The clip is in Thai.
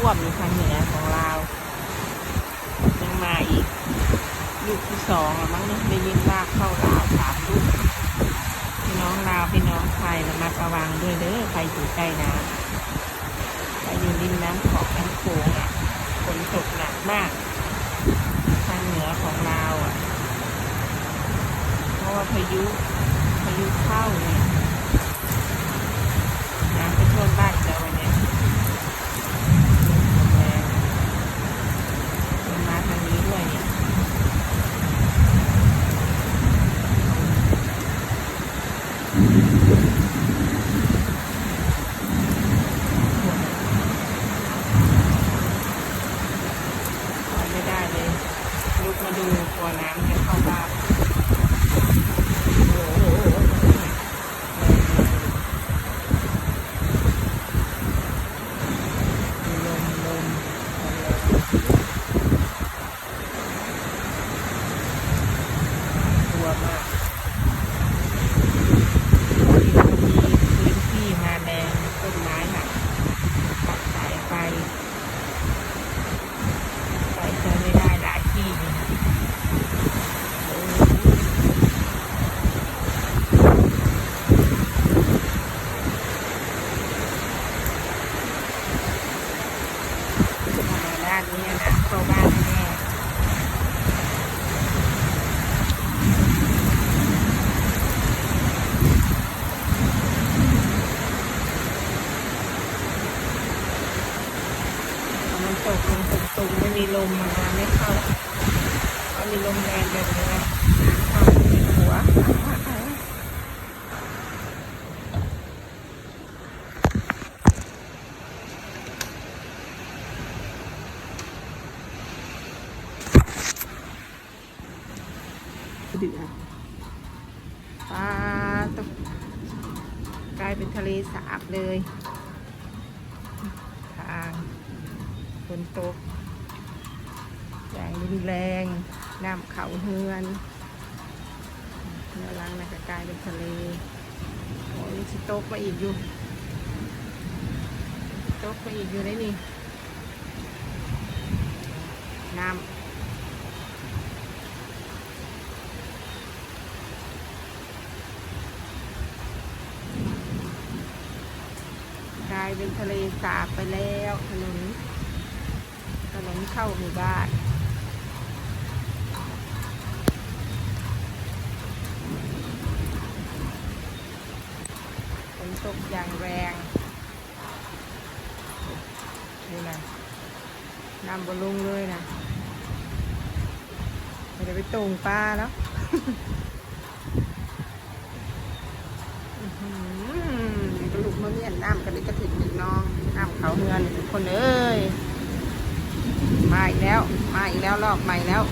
ท่วมอยู่ทางเหนือของเรายังมาอีกลูกที่สองมั้งเนี่ยได้ยินว่าเข้าลาวสามลูกพี่น้องลาวพี่น้องไทยระมัดระวังด้วยเด้อใครอยู่ใกล้น้ำใอยู่ริมน้ำของน้ำโขงอะฝนตกหนักมากทางเหนือของลาวอะเพราะว่าพายุพายุเข้าเนี่ย มาดูกลัวน้ำจะเข้าบ้านโอ้โหลมลมกลัวมากที่ก็มีพื้นที่มาแดงต้นไม้หักตัดสายไฟ ไปเจอไม่ได้หลายที่เลยโอ้ย มาด้านนี้นะเข้าบ้านแน่มันตกลงตกๆไม่มีลมมาไม่เข้าก็มีลมแรงแบบนี้นะเข้าในหัว เดือดปลาตกกลายเป็นทะเลสาบเลย ทางฝนตก อย่างรุนแรงน้ำเขาเฮือนเนื้อลังนะก็กลายเป็นทะเลโอ้ยสิตกมาอีกอยู่ตกมาอีกอยู่ได้นี่น้ำ กลายเป็นทะเลสาบไปแล้วถนนถนนเข้าหมู่บ้านฝนตกอย่างแรงดูนะน้ำบนลงเลยนะไม่ได้ไปตรงปลาแล้ว อื้ยน้ำกระดิกกระถิ่นน้องน้ำเขาเงินทุกคนเอ้ยมาอีกแล้ว มาอีกแล้วรอบใหม่แล้ว